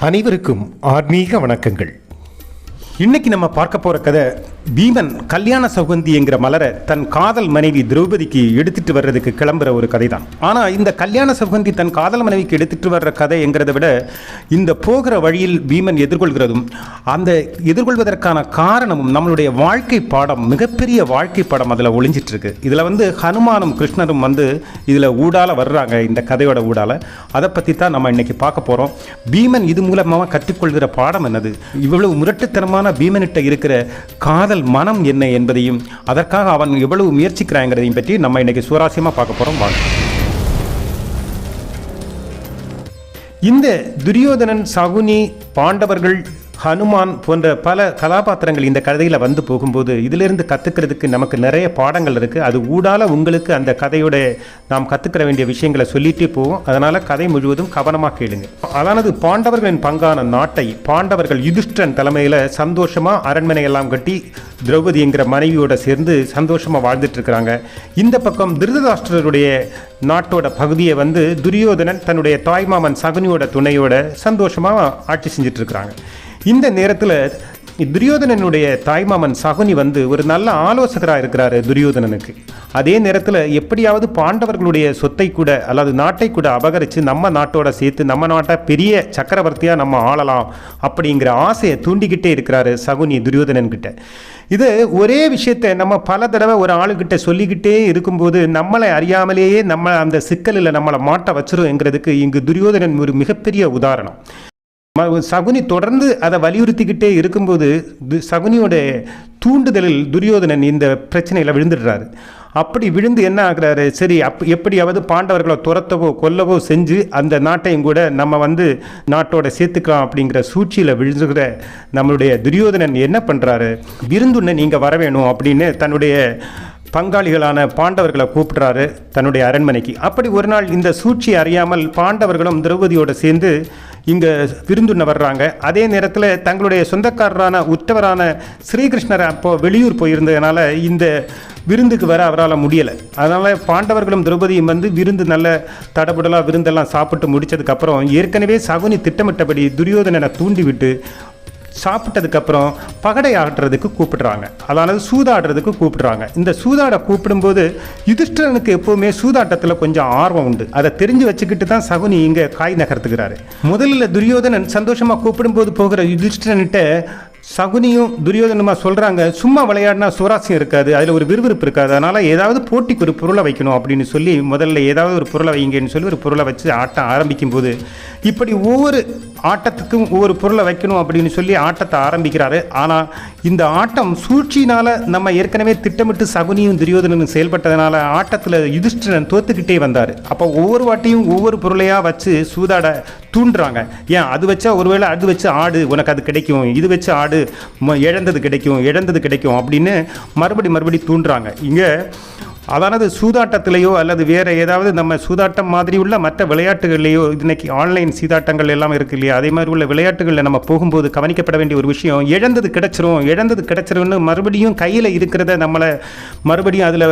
அனைவருக்கும் ஆன்மீக வணக்கங்கள். இன்னைக்கு நம்ம பார்க்க போகிற கதை பீமன் கல்யாண சௌகந்தி என்கிற மலரை தன் காதல் மனைவி திரௌபதிக்கு எடுத்துட்டு வர்றதுக்கு கிளம்புற ஒரு கதை தான் ஆனால் இந்த கல்யாண சௌகந்தி தன் காதல் மனைவிக்கு எடுத்துட்டு வர்ற கதை என்கிறத விட இந்த போகிற வழியில் பீமன் எதிர்கொள்கிறதும் அந்த எதிர்கொள்வதற்கான காரணமும் நம்மளுடைய வாழ்க்கை பாடம் மிகப்பெரிய வாழ்க்கை பாடம் அதில் ஒளிஞ்சிட்டு இருக்கு இதில் வந்து ஹனுமானும் கிருஷ்ணரும் வந்து இதில் ஊடால வர்றாங்க இந்த கதையோட ஊடால. அதை பற்றி தான் நம்ம இன்னைக்கு பார்க்க போகிறோம் பீமன் இது மூலமாக கற்றுக்கொள்கிற பாடம் என்னது? இவ்வளவு முரட்டுத்தனமான பீமனிட்ட இருக்கிற காதல் மனம் என்ன என்பதையும் அதற்காக அவன் எவ்வளவு முயற்சிக்கிறாங்கிறதையும் பற்றி நம்ம இன்னைக்கு சுவாரஸ்யமாக பார்க்க போகிறோம் வாங்க. இந்த துரியோதனன் சகுனி பாண்டவர்கள் ஹனுமான் போன்ற பல கதாபாத்திரங்கள் இந்த கதையில் வந்து போகும்போது இதிலிருந்து கற்றுக்கிறதுக்கு நமக்கு நிறைய பாடங்கள் இருக்குது அது ஊடால உங்களுக்கு அந்த கதையோட நாம் கற்றுக்கிற வேண்டிய விஷயங்களை சொல்லிகிட்டே போவோம் அதனால் கதை முழுவதும் கவனமாக கேளுங்க. அதானது பாண்டவர்களின் பங்கான நாட்டை பாண்டவர்கள் யுதிஷ்டன் தலைமையில் சந்தோஷமாக அரண்மனை எல்லாம் கட்டி திரௌபதி என்கிற மனைவியோட சேர்ந்து சந்தோஷமாக வாழ்ந்துட்டுருக்கிறாங்க இந்த பக்கம் திருதராஷ்டிரருடைய நாட்டோட பகுதியை வந்து துரியோதனன் தன்னுடைய தாய்மாமன் சகுனியோட துணையோட சந்தோஷமாக ஆட்சி செஞ்சிட்ருக்கிறாங்க இந்த நேரத்தில் துரியோதனனுடைய தாய்மாமன் சகுனி வந்து ஒரு நல்ல ஆலோசகராக இருக்கிறாரு துரியோதனனுக்கு. அதே நேரத்தில் எப்படியாவது பாண்டவர்களுடைய சொத்தை கூட அல்லது நாட்டை கூட அபகரித்து நம்ம நாட்டோட சேர்த்து நம்ம நாட்டை பெரிய சக்கரவர்த்தியாக நம்ம ஆளலாம் அப்படிங்கிற ஆசையை தூண்டிக்கிட்டே இருக்கிறாரு சகுனி துரியோதனன் கிட்ட இது ஒரே விஷயத்தை நம்ம பல தடவை ஒரு ஆளுகிட்ட சொல்லிக்கிட்டே இருக்கும்போது நம்மளை அறியாமலேயே நம்ம அந்த சிக்கலில் நம்மளை மாட்ட வச்சிருங்கிறதுக்கு இங்கு துரியோதனன் ஒரு மிகப்பெரிய உதாரணம். சகுனி தொடர்ந்து அதை வலியுறுத்திக்கிட்டே இருக்கும்போது து- சகுனியோட தூண்டுதலில் துரியோதனன் இந்த பிரச்சனையில் விழுந்துடுறாரு. அப்படி விழுந்து என்ன ஆகுறாரு? சரி அப் எப்படியாவது பாண்டவர்களை துரத்தவோ கொல்லவோ செஞ்சு அந்த நாட்டையும் கூட நம்ம வந்து நாட்டோட சேர்த்துக்கலாம் அப்படிங்கிற சூழ்ச்சியில் விழுந்துகிற நம்மளுடைய துரியோதனன் என்ன பண்ணுறாரு விருந்துன்னு நீங்கள் வர வேணும் அப்படின்னு தன்னுடைய பங்காளிகளான பாண்டவர்களை கூப்பிடுறாரு தன்னுடைய அரண்மனைக்கு. அப்படி ஒரு நாள் இந்த சூழ்ச்சி அறியாமல் பாண்டவர்களும் திரௌபதியோடு சேர்ந்து இங்கே விருந்துண்ண வர்றாங்க. அதே நேரத்தில் தங்களுடைய சொந்தக்காரரான உற்றவரான ஸ்ரீகிருஷ்ணர் அப்போ வெளியூர் போயிருந்ததுனால இந்த விருந்துக்கு வர அவரால் முடியலை. அதனால் பாண்டவர்களும் திரௌபதியும் வந்து விருந்து நல்ல தடபுடலாக விருந்தெல்லாம் சாப்பிட்டு முடிச்சதுக்கப்புறம் ஏற்கனவே சகுனி திட்டமிட்டபடி துரியோதனனை தூண்டிவிட்டு சாப்பிட்டதுக்கப்புறம் பகடை ஆடுறதுக்கு கூப்பிடுறாங்க. அதாவது சூதாடுறதுக்கு கூப்பிடுறாங்க. இந்த சூதாட கூப்பிடும்போது யுதிஷ்டனுக்கு எப்போவுமே சூதாட்டத்தில் கொஞ்சம் ஆர்வம் உண்டு. அதை தெரிஞ்சு வச்சுக்கிட்டு தான் சகுனி இங்கே காய் நகர்த்துக்கிறாரு முதலில் துரியோதனன் சந்தோஷமாக கூப்பிடும்போது போகிற யுதிஷ்டரன்கிட்ட சகுனியும் துரியோதனமாக சொல்கிறாங்க சும்மா விளையாடினா சுவராசியம் இருக்காது அதில் ஒரு விறுவிறுப்பு இருக்காது. அதனால் ஏதாவது போட்டிக்கு ஒரு பொருளை வைக்கணும் அப்படின்னு சொல்லி முதல்ல ஏதாவது ஒரு பொருளை வைங்கன்னு சொல்லி ஒரு பொருளை வச்சு ஆட்டம் ஆரம்பிக்கும் போது இப்படி ஒவ்வொரு ஆட்டத்துக்கும் ஒவ்வொரு பொருளை வைக்கணும் அப்படின்னு சொல்லி ஆட்டத்தை ஆரம்பிக்கிறாரு. ஆனால் இந்த ஆட்டம் சூழ்ச்சியினால் நம்ம ஏற்கனவே திட்டமிட்டு சகுனியும் துரியோதனனும் செயல்பட்டதுனால ஆட்டத்தில் யுதிஷ்டிரன் தோத்துக்கிட்டே வந்தார். அப்போ ஒவ்வொரு வாட்டியும் ஒவ்வொரு பொருளையாக வச்சு சூதாட தூண்டுறாங்க. ஏன்? அது வச்சா ஒருவேளை அது வச்சு ஆடு உனக்கு அது கிடைக்கும். இது வச்சு ஆடு ம- இழந்தது கிடைக்கும் இழந்தது கிடைக்கும் அப்படின்னு மறுபடி மறுபடி தூண்டுறாங்க. இங்கே அதானது சூதாட்டத்திலேயோ அல்லது வேறு ஏதாவது நம்ம சூதாட்டம் மாதிரி உள்ள மற்ற விளையாட்டுகள்லையோ இன்னைக்கு ஆன்லைன் சீதாட்டங்கள் எல்லாம் இருக்கு இல்லையா? அதே மாதிரி உள்ள விளையாட்டுகளில் நம்ம போகும்போது கவனிக்கப்பட வேண்டிய ஒரு விஷயம் இழந்தது கிடச்சிரும் இழந்தது கிடச்சிரும்னு மறுபடியும் கையில் இருக்கிறத நம்மளை மறுபடியும் அதில்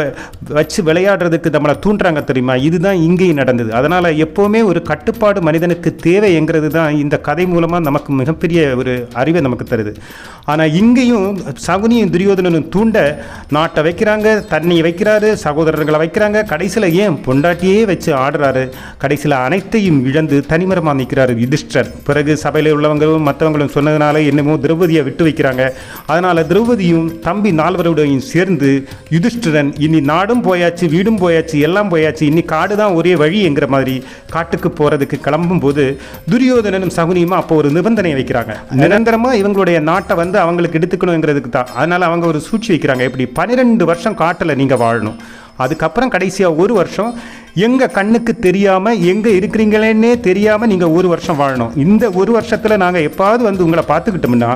வச்சு விளையாடுறதுக்கு நம்மளை தூண்டுறாங்க தெரியுமா? இதுதான் இங்கேயும் நடந்தது. அதனால் எப்போவுமே ஒரு கட்டுப்பாடு மனிதனுக்கு தேவைங்கிறது தான் இந்த கதை மூலமாக நமக்கு மிகப்பெரிய ஒரு அறிவை நமக்கு தருது. ஆனால் இங்கேயும் சகுனியும் துரியோதனனும் தூண்ட நாட்டை வைக்கிறாங்க தண்ணியை வைக்கிறாரு சகோதரர்களை வைக்கிறாங்க. கடைசியில் ஏன் பொண்டாட்டியே வச்சு ஆடுறாரு? கடைசியில் அனைத்தையும் இழந்து தனிமரமாக நிற்கிறாரு யுதிஷ்டர். பிறகு சபையில் உள்ளவங்களும் மற்றவங்களும் சொன்னதுனால என்னமோ திரௌபதியை விட்டு வைக்கிறாங்க. அதனால் திரௌபதியும் தம்பி நால்வருடையும் சேர்ந்து யுதிஷ்டிரன் இனி நாடும் போயாச்சு வீடும் போயாச்சு எல்லாம் போயாச்சு இனி காடு தான் ஒரே வழி என்கிற மாதிரி காட்டுக்கு போகிறதுக்கு கிளம்பும் போது துரியோதனனும் சகுனியும் அப்போ ஒரு நிபந்தனை வைக்கிறாங்க. நிரந்தரமாக இவங்களுடைய நாட்டை வந்து அவங்களுக்கு எடுத்துக்கணுங்கிறதுக்கு தான். அதனால் அவங்க ஒரு சூழ்ச்சி வைக்கிறாங்க. இப்படி பன்னிரெண்டு வருஷம் காட்டில் நீங்கள் வாழணும். அதுக்கப்புறம் கடைசியாக ஒரு வருஷம் எங்கள் கண்ணுக்கு தெரியாமல் எங்கே இருக்கிறீங்களேன்னே தெரியாமல் நீங்கள் ஒரு வருஷம் வாழணும். இந்த ஒரு வருஷத்தில் நாங்கள் எப்பாவது வந்து உங்களை பார்த்துக்கிட்டோம்னா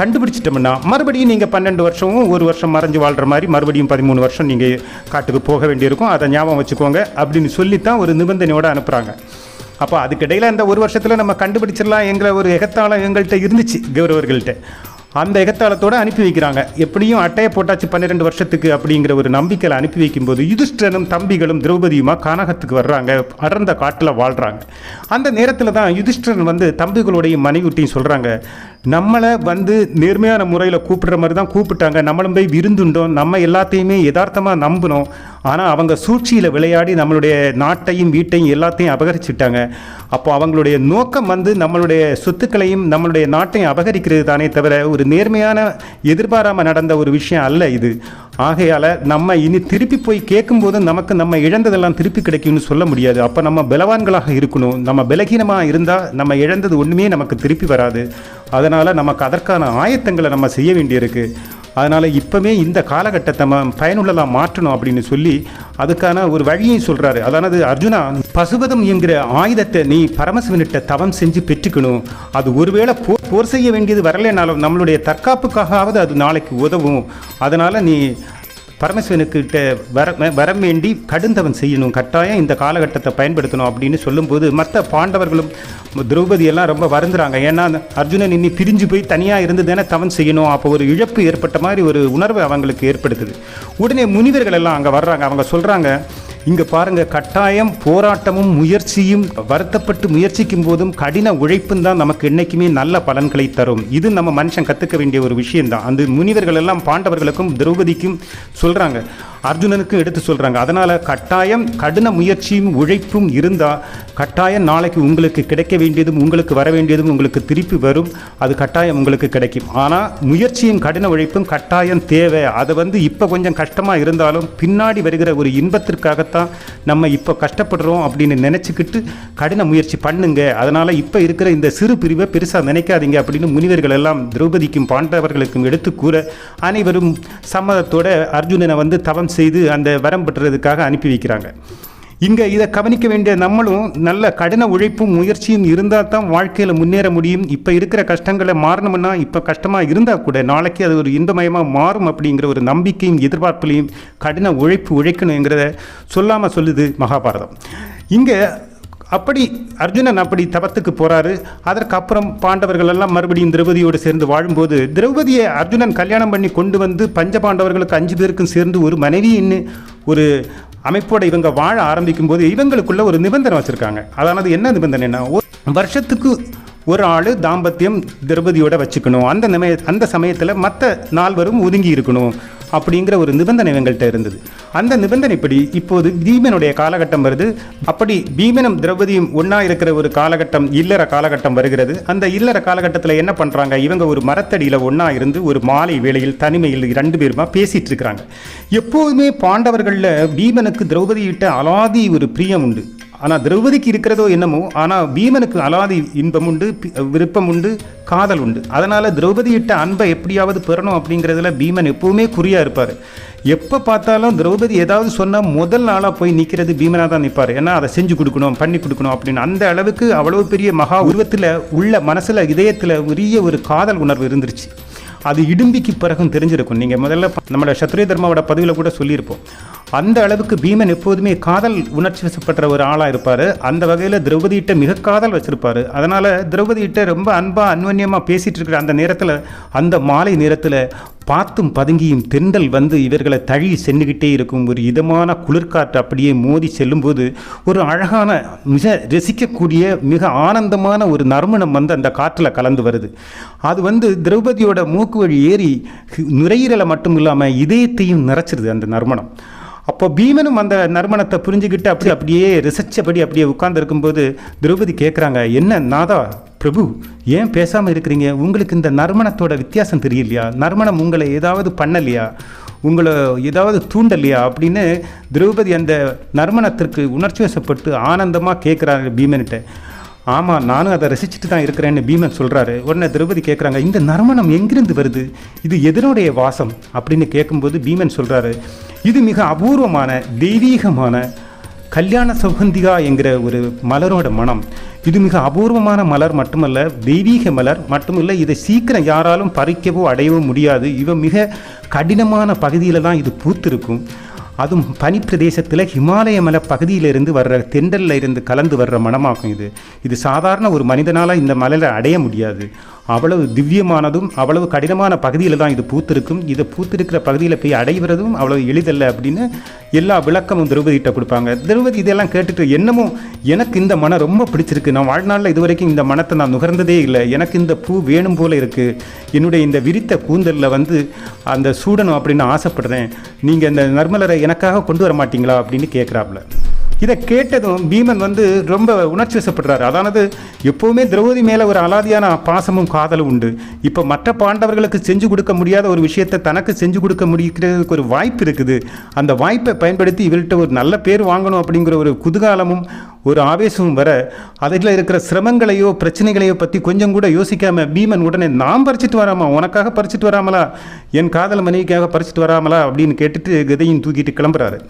கண்டுபிடிச்சிட்டோம்னா மறுபடியும் நீங்கள் பன்னெண்டு வருஷமும் ஒரு வருஷம் மறைஞ்சு வாழ்கிற மாதிரி மறுபடியும் பதிமூணு வருஷம் நீங்கள் காட்டுக்கு போக வேண்டியிருக்கும். அதை ஞாபகம் வச்சுக்கோங்க அப்படின்னு சொல்லித்தான் ஒரு நிபந்தனையோடு அனுப்புகிறாங்க அப்போ அதுக்கிடையில் அந்த ஒரு வருஷத்தில் நம்ம கண்டுபிடிச்சிடலாம் எங்களை ஒரு எகத்தாளம் எங்கள்கிட்ட இருந்துச்சு கௌரவர்கள்ட்ட. அந்த எகத்தாளத்தோடு அனுப்பி வைக்கிறாங்க. எப்படியும் அட்டையை போட்டாச்சு பன்னிரெண்டு வருஷத்துக்கு அப்படிங்கிற ஒரு நம்பிக்கையில் அனுப்பி வைக்கும்போது யுதிஷ்டனும் தம்பிகளும் திரௌபதியுமா கானகத்துக்கு வர்றாங்க. அடர்ந்த காட்டில் வாழ்கிறாங்க அந்த நேரத்தில் தான் யுதிஷ்டரன் வந்து தம்பிகளுடைய மனைவிட்டையும் சொல்கிறாங்க நம்மளை வந்து நேர்மையான முறையில் கூப்பிடுற மாதிரி தான் கூப்பிட்டாங்க. நம்மளும் போய் விருந்துண்டோம். நம்ம எல்லாத்தையுமே யதார்த்தமாக நம்பினோம். ஆனால் அவங்க சூழ்ச்சியில் விளையாடி நம்மளுடைய நாட்டையும் வீட்டையும் எல்லாத்தையும் அபகரிச்சுட்டாங்க. அப்போ அவங்களுடைய நோக்கம் வந்து நம்மளுடைய சொத்துக்களையும் நம்மளுடைய நாட்டையும் அபகரிக்கிறது தானே தவிர ஒரு நேர்மையான எதிர்பாராமல் நடந்த ஒரு விஷயம் அல்ல இது. ஆகையால் நம்ம இனி திருப்பி போய் கேட்கும்போது நமக்கு நம்ம இழந்ததெல்லாம் திருப்பி கிடைக்கும்னு சொல்ல முடியாது. அப்போ நம்ம பலவான்களாக இருக்கணும். நம்ம பலகீனமாக இருந்தால் நம்ம இழந்தது ஒன்றுமே நமக்கு திருப்பி வராது. அதனால் நமக்கு அதற்கான ஆயத்தங்களை நம்ம செய்ய வேண்டியிருக்கு. அதனால் இப்போவே இந்த காலகட்டத்தை நம்ம பயனுள்ளதாக மாற்றணும் அப்படின்னு சொல்லி அதுக்கான ஒரு வழியை சொல்கிறாரு அதானது அர்ஜுனா பசுபதம் என்கிற ஆயுதத்தை நீ பரமசிவனிட்ட தவம் செஞ்சு பெற்றுக்கணும். அது ஒருவேளை போ போர் செய்ய வேண்டியது வரலைனாலும் நம்மளுடைய தற்காப்புக்காகவாவது அது நாளைக்கு உதவும். அதனால் நீ பரமசிவனுக்கிட்ட வர வரம் வேண்டி கடுந்தவன் செய்யணும். கட்டாயம் இந்த காலகட்டத்தை பயன்படுத்தணும் அப்படின்னு சொல்லும்போது மற்ற பாண்டவர்களும் திரௌபதி எல்லாம் ரொம்ப வருந்துறாங்க. ஏன்னா அர்ஜுனன் இன்னி பிரிஞ்சு போய் தனியாக இருந்து தானே தவன் செய்யணும். அப்போ ஒரு இழப்பு ஏற்பட்ட மாதிரி ஒரு உணர்வு அவங்களுக்கு ஏற்படுத்துது. உடனே முனிவர்கள் எல்லாம் அங்கே வர்றாங்க. அவங்க சொல்கிறாங்க இங்கே பாருங்க கட்டாயம் போராட்டமும் முயற்சியும் வருத்தப்பட்டு முயற்சிக்கும் போதும் கடின உழைப்பும் தான் நமக்கு என்னைக்குமே நல்ல பலன்களை தரும். இது நம்ம மனுஷன் கற்றுக்க வேண்டிய ஒரு விஷயம்தான். அந்த முனிவர்கள் எல்லாம் பாண்டவர்களுக்கும் திரௌபதிக்கும் சொல்கிறாங்க அர்ஜுனனுக்கு எடுத்து சொல்கிறாங்க அதனால் கட்டாயம் கடின முயற்சியும் உழைப்பும் இருந்தால் கட்டாயம் நாளைக்கு உங்களுக்கு கிடைக்க வேண்டியதும் உங்களுக்கு வர வேண்டியதும் உங்களுக்கு திருப்பி வரும். அது கட்டாயம் உங்களுக்கு கிடைக்கும். ஆனால் முயற்சியும் கடின உழைப்பும் கட்டாயம் தேவை. அதை வந்து இப்போ கொஞ்சம் கஷ்டமாக இருந்தாலும் பின்னாடி வருகிற ஒரு இன்பத்திற்காகத்தான் நம்ம இப்போ கஷ்டப்படுறோம் அப்படின்னு நினச்சிக்கிட்டு கடின முயற்சி பண்ணுங்க. அதனால் இப்போ இருக்கிற இந்த சிறு பிரிவை பெருசாக நினைக்காதீங்க அப்படின்னு முனிவர்கள் எல்லாம் திரௌபதிக்கும் பாண்டவர்களுக்கும் எடுத்து கூற அனைவரும் சம்மதத்தோட அர்ஜுனனை வந்து தவம் செய்து அந்த வரம் பெற்றதுக்காக அனுப்பி வைக்கிறாங்க. இங்கே இதை கவனிக்க வேண்டிய நம்மளும் நல்ல கடின உழைப்பும் முயற்சியும் இருந்தால் தான் வாழ்க்கையில் முன்னேற முடியும். இப்போ இருக்கிற கஷ்டங்களை மாறணும்னா இப்போ கஷ்டமாக இருந்தால் கூட நாளைக்கு அது ஒரு இன்பமயமாக மாறும் அப்படிங்கிற ஒரு நம்பிக்கையும் எதிர்பார்ப்புலையும் கடின உழைப்பு உழைக்கணுங்கிறத சொல்லாமல் சொல்லுது மகாபாரதம். இங்கே அப்படி அர்ஜுனன் அப்படி தவத்துக்கு போகிறாரு அதற்கப்புறம் பாண்டவர்கள் எல்லாம் மறுபடியும் திரௌபதியோடு சேர்ந்து வாழும்போது திரௌபதியை அர்ஜுனன் கல்யாணம் பண்ணி கொண்டு வந்து பஞ்ச பாண்டவர்களுக்கு அஞ்சு பேருக்கும் சேர்ந்து ஒரு மனைவின்னு ஒரு அமைப்போட இவங்க வாழ ஆரம்பிக்கும் போது இவங்களுக்குள்ள ஒரு நிபந்தனை வச்சுருக்காங்க. அதானது என்ன நிபந்தனைனா ஒரு வருஷத்துக்கு ஒரு ஆள் தாம்பத்தியம் திரௌபதியோட வச்சுக்கணும். அந்த நிமய அந்த சமயத்தில் மற்ற நால்வரும் ஒதுங்கி இருக்கணும் அப்படிங்கிற ஒரு நிபந்தனை எங்கள்கிட்ட இருந்தது. அந்த நிபந்தனைப்படி இப்போது பீமனுடைய காலகட்டம் வருது. அப்படி பீமனும் திரௌபதியும் ஒன்றா இருக்கிற ஒரு காலகட்டம் இல்லற காலகட்டம் வருகிறது. அந்த இல்லற காலகட்டத்தில் என்ன பண்ணுறாங்க இவங்க ஒரு மரத்தடியில் ஒன்றா இருந்து ஒரு மாலை வேளையில் தனிமையில் ரெண்டு பேருமா பேசிகிட்டு இருக்கிறாங்க. எப்போதுமே பாண்டவர்களில் பீமனுக்கு திரௌபதியிட்ட அலாதி ஒரு பிரியம் உண்டு. ஆனால் திரௌபதிக்கு இருக்கிறதோ என்னமோ ஆனால் பீமனுக்கு அலாதி இன்பம் உண்டு பி- விருப்பம் உண்டு காதல் உண்டு. அதனால் திரௌபதியிட்ட அன்பை எப்படியாவது பெறணும் அப்படிங்கிறதுல பீமன் எப்பவுமே குறியாக இருப்பார். எப்போ பார்த்தாலும் திரௌபதி ஏதாவது சொன்னால் முதல் நாளாக போய் நிற்கிறது பீமனாக தான் நிற்பார் ஏன்னா அதை செஞ்சு கொடுக்கணும் பண்ணி கொடுக்கணும் அப்படின்னு. அந்த அளவுக்கு அவ்வளோ பெரிய மகா உருவத்தில் உள்ள மனசில் இதயத்தில் உரிய ஒரு காதல் உணர்வு இருந்துருச்சு. அது இடும்பிக்கு பிறகும் தெரிஞ்சிருக்கும். நீங்கள் முதல்ல நம்மளோட சத்ரிய தர்மாவோட பதிவில் கூட சொல்லியிருப்போம். அந்த அளவுக்கு பீமன் எப்போதுமே காதல் உணர்ச்சி வசப்பட்ட ஒரு ஆளாக இருப்பார். அந்த வகையில் திரௌபதியிட்ட மிக காதல் வச்சுருப்பார். அதனால் திரௌபதியிட்ட ரொம்ப அன்பாக அன்வன்யமாக பேசிகிட்டு இருக்கிற அந்த நேரத்தில் அந்த மாலை நேரத்தில் பார்த்தும் பதுங்கியும் தென்றல் வந்து இவர்களை தழி சென்றுக்கிட்டே இருக்கும் ஒரு இதமான குளிர்காற்று அப்படியே மோதி செல்லும்போது ஒரு அழகான மிக ரசிக்கக்கூடிய மிக ஆனந்தமான ஒரு நறுமணம் வந்து அந்த காற்றில் கலந்து வருது. அது வந்து திரௌபதியோட மூக்கு வழி ஏறி நுரையீரலை மட்டும் இல்லாமல் இதயத்தையும் நிறைச்சிருது அந்த நறுமணம். அப்போ பீமனும் அந்த நறுமணத்தை புரிஞ்சுக்கிட்டு அப்படி அப்படியே ரிசர்ச்சபடி அப்படியே உட்கார்ந்துருக்கும்போது திரௌபதி கேட்குறாங்க என்ன நாதா பிரபு ஏன் பேசாமல் இருக்கிறீங்க? உங்களுக்கு இந்த நறுமணத்தோட வித்தியாசம் தெரியலையா? நறுமணம் உங்களை ஏதாவது பண்ணலையா? உங்களை ஏதாவது தூண்டலையா? அப்படின்னு திரௌபதி அந்த நறுமணத்திற்கு உணர்ச்சி வசப்பட்டு ஆனந்தமாக கேட்குறாரு பீமன்கிட்ட. ஆமாம் நானும் அதை ரசிச்சுட்டு தான் இருக்கிறேன்னு பீமன் சொல்கிறாரு உடனே திரௌபதி கேட்குறாங்க இந்த நறுமணம் எங்கிருந்து வருது? இது எதனுடைய வாசம்? அப்படின்னு கேட்கும்போது பீமன் சொல்கிறாரு இது மிக அபூர்வமான தெய்வீகமான கல்யாண சௌகந்திகா என்கிற ஒரு மலரோட மனம். இது மிக அபூர்வமான மலர் மட்டுமல்ல தெய்வீக மலர் மட்டுமல்ல இதை சீக்கிரம் யாராலும் பறிக்கவோ அடையவோ முடியாது. இவை மிக கடினமான பகுதியில் தான் இது பூத்திருக்கும். அதுவும் பனி பிரதேசத்தில் ஹிமாலய மலை பகுதியிலிருந்து வர்ற தென்றல்ல இருந்து கலந்து வர்ற மனமாகும் இது. இது சாதாரண ஒரு மனிதனால் இந்த மலையில் அடைய முடியாது. அவ்வளவு திவ்யமானதும் அவ்வளவு கடினமான பகுதியில் தான் இது பூத்திருக்கும். இதை பூத்திருக்கிற பகுதியில் போய் அடைவதும் அவ்வளவு எளிதல்ல அப்படின்னு எல்லா விளக்கமும் திரௌபதிகிட்ட கொடுப்பாங்க. திரௌபதி இதெல்லாம் கேட்டுட்டு என்னமோ எனக்கு இந்த மனம் ரொம்ப பிடிச்சிருக்கு. நான் வாழ்நாளில் இது வரைக்கும் இந்த மனத்தை நான் நுகர்ந்ததே இல்லை. எனக்கு இந்த பூ வேணும் போல இருக்குது என்னுடைய இந்த விரித்த கூந்தலில் வந்து அந்த சூடணும் அப்படின்னு ஆசைப்படுறேன். நீங்கள் இந்த நர்மலரை எனக்காக கொண்டு வர மாட்டீங்களா? அப்படின்னு கேட்குறாப்புல இதை கேட்டதும் பீமன் வந்து ரொம்ப உணர்ச்சி வசப்படுறாரு. அதானது எப்போவுமே திரௌபதி மேலே ஒரு அலாதியான பாசமும் காதலும் உண்டு. இப்போ மற்ற பாண்டவர்களுக்கு செஞ்சு கொடுக்க முடியாத ஒரு விஷயத்தை தனக்கு செஞ்சு கொடுக்க முடிக்கிறதுக்கு ஒரு வாய்ப்பு இருக்குது. அந்த வாய்ப்பை பயன்படுத்தி இவர்கிட்ட ஒரு நல்ல பேர் வாங்கணும் அப்படிங்கிற ஒரு குதூகாலமும் ஒரு ஆவேசமும் வர அதில் இருக்கிற சிரமங்களையோ பிரச்சனைகளையோ பற்றி கொஞ்சம் கூட யோசிக்காம பீமன் உடனே நான் பறிச்சிட்டு வராமா? உனக்காக பறிச்சிட்டு வராமலா? என் காதல் மனைவிக்காக பறிச்சிட்டு வராமலா? அப்படின்னு கேட்டுட்டு கதையும் தூக்கிட்டு கிளம்புறாரு.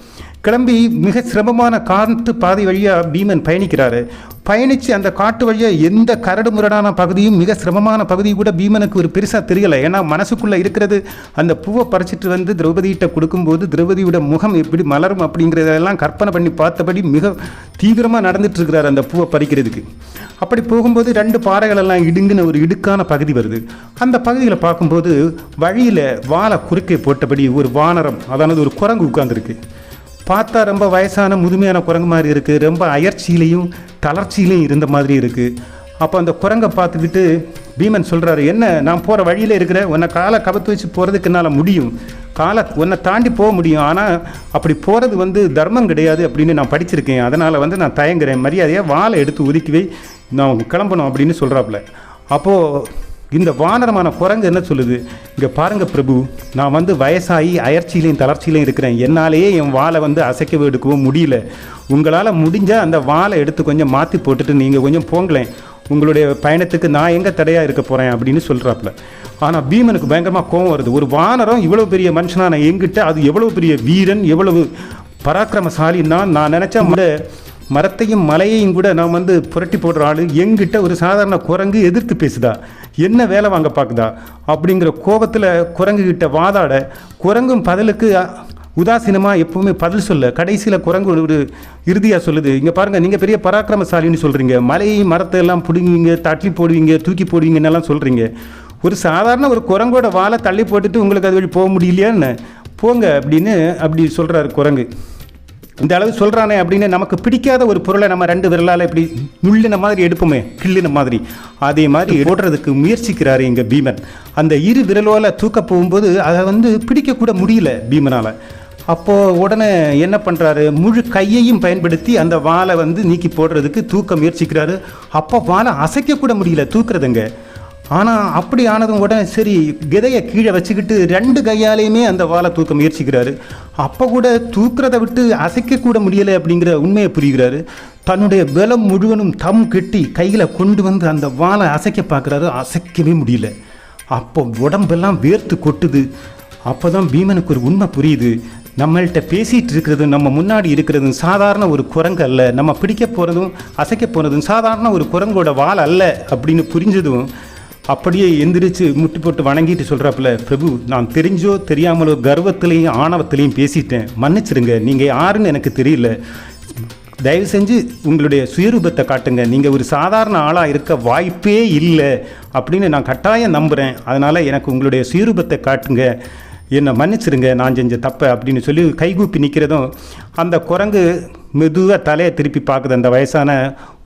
கிளம்பி மிக சிரமமான காட்டு பாதை வழியாக பீமன் பயணிக்கிறாரு. பயணித்து அந்த காட்டு வழியாக எந்த கரடு முரடான பகுதியும் மிக சிரமமான பகுதி கூட பீமனுக்கு ஒரு பெருசாக தெரியலை. ஏன்னா மனசுக்குள்ளே இருக்கிறது அந்த பூவை பறிச்சிட்டு வந்து திரௌபதியிட்ட கொடுக்கும்போது திரௌபதியோட முகம் எப்படி மலரும் அப்படிங்கிறதெல்லாம் கற்பனை பண்ணி பார்த்தபடி மிக தீவிரமாக நடந்துட்டுருக்கிறார் அந்த பூவை பறிக்கிறதுக்கு. அப்படி போகும்போது ரெண்டு பாறைகள் எல்லாம் இடுங்கின ஒரு இடுக்கான பகுதி வருது. அந்த பகுதியில் பார்க்கும்போது வழியில் வாழை குறுக்கே போட்டபடி ஒரு வானரம் அதானது ஒரு குரங்கு உட்கார்ந்துருக்கு. பார்த்தா ரொம்ப வயசான முதுமையான குரங்கு மாதிரி இருக்குது ரொம்ப அயற்சியிலையும் தளர்ச்சியிலையும் இருந்த மாதிரி இருக்குது அப்போ அந்த குரங்கை பார்த்துக்கிட்டு பீமன் சொல்கிறாரு என்ன நான் போகிற வழியில் இருக்கிற உன்னை காலை கபத்து வச்சு போகிறதுக்கு என்னால் முடியும். காலை உன்னை தாண்டி போக முடியும். ஆனால் அப்படி போகிறது வந்து தர்மம் கிடையாது அப்படின்னு நான் படிச்சிருக்கேன். அதனால் வந்து நான் தயங்குறேன். மரியாதையாக வாழை எடுத்து ஒதுக்கி நான் கிளம்பணும் அப்படின்னு சொல்கிறாப்புல அப்போது இந்த வானரமான குரங்கு என்ன சொல்லுது? இங்கே பாருங்க பிரபு நான் வந்து வயசாகி அயற்சியிலையும் தளர்ச்சியிலையும் இருக்கிறேன். என்னாலேயே என் வாளை வந்து அசைக்கவே எடுக்கவும் முடியல. உங்களால் முடிஞ்சால் அந்த வாழை எடுத்து கொஞ்சம் மாற்றி போட்டுட்டு நீங்கள் கொஞ்சம் போங்களேன். உங்களுடைய பயணத்துக்கு நான் எங்கே தடையாக இருக்க போகிறேன் அப்படின்னு சொல்கிறாப்புல ஆனால் பீமனுக்கு பயங்கரமாக கோவம் வருது. ஒரு வானரம் இவ்வளோ பெரிய மனுஷனான எங்கிட்ட அது எவ்வளோ பெரிய வீரன் எவ்வளவு பராக்கிரமசாலின்னா நான் நினச்சா முட மரத்தையும் மலையையும் கூட நான் வந்து புரட்டி போடுற ஆள் எங்கிட்ட ஒரு சாதாரண குரங்கு எதிர்த்து பேசுதா? என்ன வேலை வாங்க பார்க்குதா? அப்படிங்கிற கோபத்தில் குரங்குகிட்ட வாதாட குரங்கும் பதிலுக்கு உதாசீனமாக எப்பவுமே பதில் சொல்ல கடைசியில் குரங்கு ஒரு இறுதியாக சொல்லுது. இங்கே பாருங்கள் நீங்கள் பெரிய பராக்கிரமசாலின்னு சொல்கிறீங்க மலையை மரத்தை எல்லாம் பிடுங்குவீங்க தட்டி போடுவீங்க தூக்கி போடுவீங்கன்னெல்லாம் சொல்கிறீங்க ஒரு சாதாரண ஒரு குரங்கோட வாழை தள்ளி போட்டுட்டு உங்களுக்கு அது வழி போக முடியலையான்னு போங்க அப்படின்னு அப்படி சொல்கிறாரு குரங்கு. இந்த அளவு சொல்கிறானே அப்படின்னு நமக்கு பிடிக்காத ஒரு பொருளை நம்ம ரெண்டு விரலால் இப்படி நுள்ளின மாதிரி எடுப்போமே கிள்ளின மாதிரி. அதே மாதிரி போடுறதுக்கு முயற்சிக்கிறாரு எங்கள் பீமன். அந்த இரு விரலோல தூக்க போகும்போது அதை வந்து பிடிக்கக்கூட முடியல பீமனால். அப்போது உடனே என்ன பண்ணுறாரு முழு கையையும் பயன்படுத்தி அந்த வாளை வந்து நீக்கி போடுறதுக்கு தூக்க முயற்சிக்கிறாரு. அப்போ வாளை அசைக்கக்கூட முடியல தூக்குறதுங்க. ஆனால் அப்படி ஆனதும் உடனே சரி விதையை கீழே வச்சுக்கிட்டு ரெண்டு கையாலையுமே அந்த வாழை தூக்க முயற்சிக்கிறாரு. அப்போ கூட தூக்குறதை விட்டு அசைக்கக்கூட முடியலை அப்படிங்கிற உண்மையை புரிகிறாரு. தன்னுடைய பலம் முழுவதும் தம் கெட்டி கையில் கொண்டு வந்து அந்த வாழை அசைக்க பார்க்குறாரு. அசைக்கவே முடியல. அப்போ உடம்பெல்லாம் வேர்த்து கொட்டுது. அப்போ தான் பீமனுக்கு ஒரு உண்மை புரியுது. நம்மள்கிட்ட பேசிகிட்டு இருக்கிறது நம்ம முன்னாடி இருக்கிறதும் சாதாரண ஒரு குரங்கு அல்ல. நம்ம பிடிக்க போகிறதும் அசைக்க போகிறதும் சாதாரண ஒரு குரங்கோட வால் அல்ல அப்படின்னு புரிஞ்சதும் அப்படியே எந்திரிச்சு முட்டி போட்டு வணங்கிட்டு சொல்கிறாப்புல பிரபு நான் தெரிஞ்சோ தெரியாமலோ கர்வத்திலையும் ஆணவத்திலையும் பேசிட்டேன். மன்னிச்சிடுங்க நீங்கள் யாருன்னு எனக்கு தெரியல. தயவு செஞ்சு உங்களுடைய சுயரூபத்தை காட்டுங்க. நீங்கள் ஒரு சாதாரண ஆளாக இருக்க வாய்ப்பே இல்லை. அப்படின்னு நான் கட்டாயம் நம்புகிறேன் அதனால் எனக்கு உங்களுடைய சுயரூபத்தை காட்டுங்க. என்னை மன்னிச்சிருங்க நான் செஞ்ச தப்பை அப்படின்னு சொல்லி கைகூப்பி நிற்கிறதும் அந்த குரங்கு மெதுவாக தலையை திருப்பி பார்க்குது. அந்த வயசான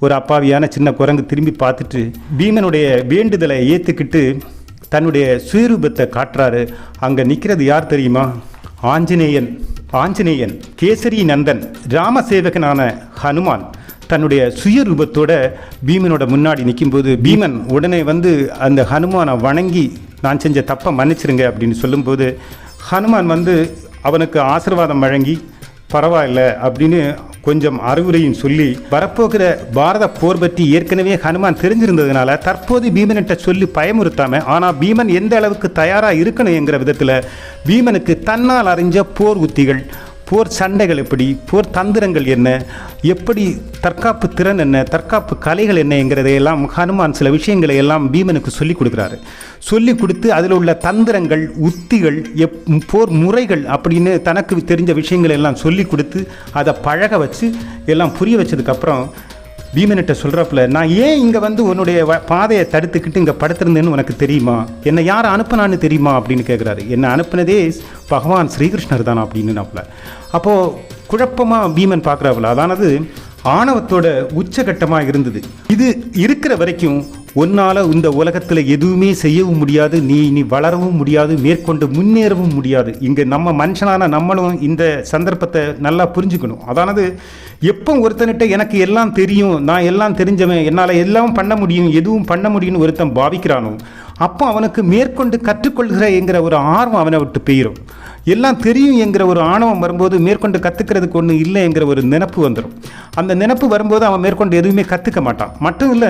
ஒரு அப்பாவியான சின்ன குரங்கு திரும்பி பார்த்துட்டு பீமனுடைய வேண்டுதலை ஏற்றுக்கிட்டு தன்னுடைய சுயரூபத்தை காட்டுறாரு. அங்கே நிற்கிறது யார் தெரியுமா? ஆஞ்சநேயன். ஆஞ்சநேயன் கேசரி நந்தன் ராமசேவகனான ஹனுமான். தன்னுடைய சுயரூபத்தோட பீமனோட முன்னாடி நிற்கும்போது பீமன் உடனே வந்து அந்த ஹனுமானை வணங்கி நான் செஞ்ச தப்பை மன்னிச்சிருங்க அப்படின்னு சொல்லும்போது ஹனுமான் வந்து அவனுக்கு ஆசீர்வாதம் வழங்கி பரவாயில்ல அப்படின்னு கொஞ்சம் அறிவுரையும் சொல்லி வரப்போகிற பாரத போர் பற்றி ஏற்கனவே ஹனுமான் தெரிஞ்சிருந்ததுனால தற்போது பீமன்கிட்ட சொல்லி பயமுறுத்தாம ஆனால் பீமன் எந்த அளவுக்கு தயாராக இருக்கணுங்கிற விதத்தில் பீமனுக்கு தன்னால் அறிஞ்ச போர் உத்திகள் போர் சண்டைகள் எப்படி? போர் தந்திரங்கள் என்ன? எப்படி தற்காப்பு திறன் என்ன? தற்காப்பு கலைகள் என்னங்கிறதையெல்லாம் ஹனுமான் சில விஷயங்களை எல்லாம் பீமனுக்கு சொல்லி கொடுக்குறாரு. சொல்லி கொடுத்து அதில் உள்ள தந்திரங்கள் உத்திகள் எப் போர் முறைகள் அப்படின்னு தனக்கு தெரிஞ்ச விஷயங்களை எல்லாம் சொல்லி கொடுத்து அதை பழக வச்சு எல்லாம் புரிய வச்சதுக்கப்புறம் பீமன்கிட்ட சொல்கிறப்பல நான் ஏன் இங்கே வந்து உன்னுடைய வ- பாதையை தடுத்துக்கிட்டு இங்கே படுத்திருந்தேன்னு உனக்கு தெரியுமா? என்னை யார் அனுப்புனான்னு தெரியுமா? அப்படின்னு கேட்குறாரு என்னை அனுப்புனதே பகவான் ஸ்ரீகிருஷ்ணர் தானா? அப்படின்னுனாப்புல. அப்போது குழப்பமாக பீமன் பார்க்குறாப்புல அதானது ஆணவத்தோட உச்சகட்டமாக இருந்தது. இது இருக்கிற வரைக்கும் உன்னால் இந்த உலகத்தில் எதுவுமே செய்யவும் முடியாது நீ இனி வளரவும் முடியாது மேற்கொண்டு முன்னேறவும் முடியாது. இங்கே நம்ம மனுஷனான நம்மளும் இந்த சந்தர்ப்பத்தை நல்லா புரிஞ்சுக்கணும். அதானது எப்போ ஒருத்தன்கிட்ட எனக்கு எல்லாம் தெரியும் நான் எல்லாம் தெரிஞ்சவன் என்னால் எல்லாம் பண்ண முடியும் எதுவும் பண்ண முடியும்னு ஒருத்தன் பாவிக்கிறானோ அப்போ அவனுக்கு மேற்கொண்டு கற்றுக்கொள்கிற என்கிற ஒரு ஆர்வம் அவனை விட்டு போயிடும் எல்லாம் தெரியும் என்கிற ஒரு ஆணவம் வரும்போது மேற்கொண்டு கற்றுக்கிறதுக்கு ஒன்று இல்லை என்கிற ஒரு நினப்பு வந்துடும் அந்த நினப்பு வரும்போது அவன் மேற்கொண்டு எதுவுமே கற்றுக்க மாட்டான். மட்டும் இல்லை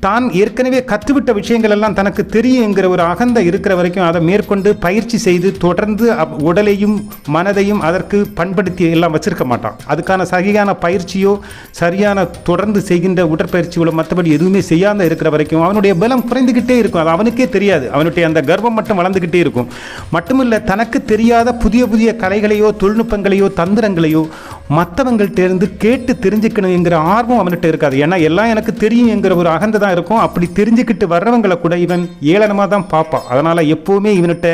தான் ஏற்கனவே கற்றுவிட்ட விஷயங்கள் எல்லாம் தனக்கு தெரியும் என்கிற ஒரு அகந்த இருக்கிற வரைக்கும் அதை மேற்கொண்டு பயிற்சி செய்து தொடர்ந்து அப்- உடலையும் மனதையும் அதற்கு பண்படுத்தி எல்லாம் வச்சிருக்க மாட்டான். அதுக்கான சரியான பயிற்சியோ சரியான தொடர்ந்து செய்கின்ற உடற்பயிற்சிகளோ மற்றபடி எதுவுமே செய்யாத இருக்கிற வரைக்கும் அவனுடைய பலம் குறைந்துக்கிட்டே இருக்கும். அது அவனுக்கே தெரியாது. அவனுடைய அந்த கர்வம் மட்டும் வளர்ந்துக்கிட்டே இருக்கும். மட்டுமில்லை தனக்கு தெரியாத புதிய புதிய கலைகளையோ தொழில்நுட்பங்களையோ தந்திரங்களையோ மற்றவங்கள்ட்ட இருந்து கேட்டு தெரிஞ்சுக்கணும் என்கிற ஆர்வம் அவன்கிட்ட இருக்காது. ஏன்னா எல்லாம் எனக்கு தெரியும் என்கிற ஒரு அகந்த தான் இருக்கும். அப்படி தெரிஞ்சுக்கிட்டு வர்றவங்களை கூட இவன் ஏளனமாக தான் பார்ப்பான் அதனால் எப்போவுமே இவன்கிட்ட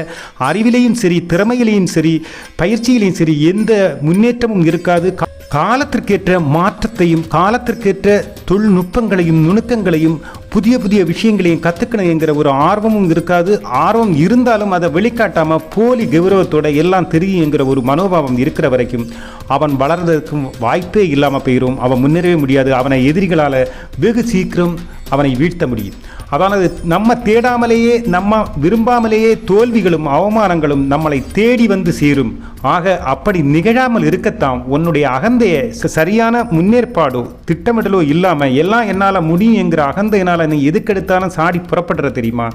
அறிவிலையும் சரி திறமையிலையும் சரி பயிற்சியிலையும் சரி எந்த முன்னேற்றமும் இருக்காது. காலத்திற்கேற்ற மாற்றத்தையும் காலத்திற்கேற்ற தொழில்நுட்பங்களையும் நுணுக்கங்களையும் புதிய புதிய விஷயங்களையும் கற்றுக்கணும் என்கிற ஒரு ஆர்வமும் இருக்காது. ஆர்வம் இருந்தாலும் அதை வெளிக்காட்டாமல் போலி கௌரவத்தோட எல்லாம் தெரியும் என்கிற ஒரு மனோபாவம் இருக்கிற வரைக்கும் அவன் வளர்றதுக்கும் வாய்ப்பே இல்லாமல் போயிடும் அவன் முன்னேறவே முடியாது. அவனை எதிரிகளால் வெகு சீக்கிரம் அவனை வீழ்த்த முடியும். அதானது நம்ம தேடாமலேயே நம்ம விரும்பாமலேயே தோல்விகளும் அவமானங்களும் நம்மளை தேடி வந்து சேரும். ஆக அப்படி நிகழாமல் இருக்கத்தான் உன்னுடைய அகந்தைய சரியான முன்னேற்பாடோ திட்டமிடலோ இல்லாமல் எல்லாம் என்னால் முடியும் என்கிற அகந்தையினால் நீ எதுக்கெடுத்தாலும் சாடி புறப்படுற தெரியுமா?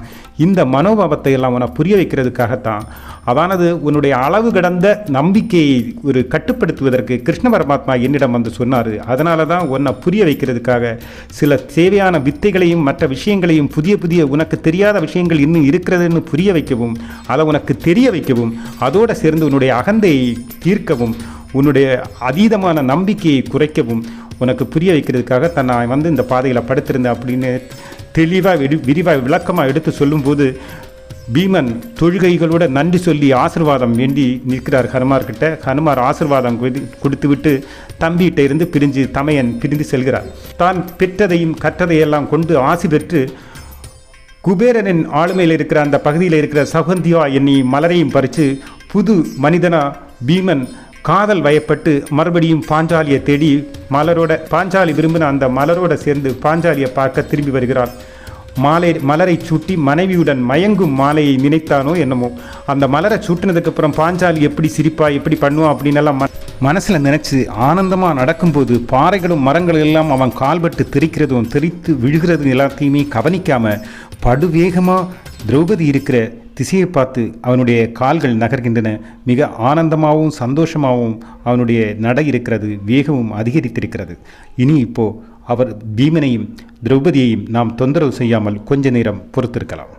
இந்த மனோபாவத்தை எல்லாம் உன புரிய வைக்கிறதுக்காகத்தான். அதானது உன்னுடைய அளவு கடந்த நம்பிக்கையை ஒரு கட்டுப்படுத்துவதற்கு கிருஷ்ண பரமாத்மா என்னிடம் வந்து சொன்னார். அதனால தான் உன்னை புரிய வைக்கிறதுக்காக சில தேவையான வித்தைகளையும் மற்ற விஷயங்களையும் புதிய புதிய உனக்கு தெரியாத விஷயங்கள் இன்னும் இருக்கிறதுன்னு புரிய வைக்கவும் அதை உனக்கு தெரிய வைக்கவும் அதோடு சேர்ந்து உன்னுடைய அகந்தையை தீர்க்கவும் உன்னுடைய அதீதமான நம்பிக்கையை குறைக்கவும் உனக்கு புரிய வைக்கிறதுக்காக தான் நான் வந்து இந்த பாதையில் படுத்திருந்தேன் அப்படின்னு தெளிவாக விரி விரிவாக விளக்கமாக எடுத்து சொல்லும்போது பீமன் தொழுகைகளோட நன்றி சொல்லி ஆசிர்வாதம் வேண்டி நிற்கிறார் ஹனுமார்கிட்ட ஹனுமார் ஆசிர்வாதம் கொடு- கொடுத்துவிட்டு தம்பிகிட்ட இருந்து பிரிஞ்சு தமையன் பிரிந்து செல்கிறார். தான் பெற்றதையும் கற்றதையெல்லாம் கொண்டு ஆசி பெற்று குபேரனின் ஆளுமையில் இருக்கிற அந்த பகுதியில் இருக்கிற சகுந்தியா என்னி மலரையும் பறித்து புது மனிதனா பீமன் காதல் வயப்பட்டு மறுபடியும் பாஞ்சாலியை தேடி மலரோட பாஞ்சாலி விரும்பின அந்த மலரோட சேர்ந்து பாஞ்சாலியை பார்க்க திரும்பி வருகிறான் மாலை மலரை சூட்டி மனைவியுடன் மயங்கும் மாலையை நினைத்தானோ என்னமோ. அந்த மலரை சூட்டினதுக்கப்புறம் பாஞ்சாலி எப்படி சிரிப்பா எப்படி பண்ணுவான் அப்படின்னு எல்லாம் ம- மனசுல நினைச்சு ஆனந்தமா நடக்கும்போது பாறைகளும் மரங்களும் எல்லாம் அவன் கால்பட்டு தெரிக்கிறதும் தெரித்து விழுகிறதும் எல்லாத்தையுமே கவனிக்காமல் படுவேகமாக திரௌபதி இருக்கிற திசையை பார்த்து அவனுடைய கால்கள் நகர்கின்றன. மிக ஆனந்தமாகவும் சந்தோஷமாகவும் அவனுடைய நடை இருக்கிறது வேகமும் அதிகரித்திருக்கிறது. இனி இப்போது அவர் பீமனையும் திரௌபதியையும் நாம் தொந்தரவு செய்யாமல் கொஞ்ச நேரம் பொறுத்திருக்கலாம்.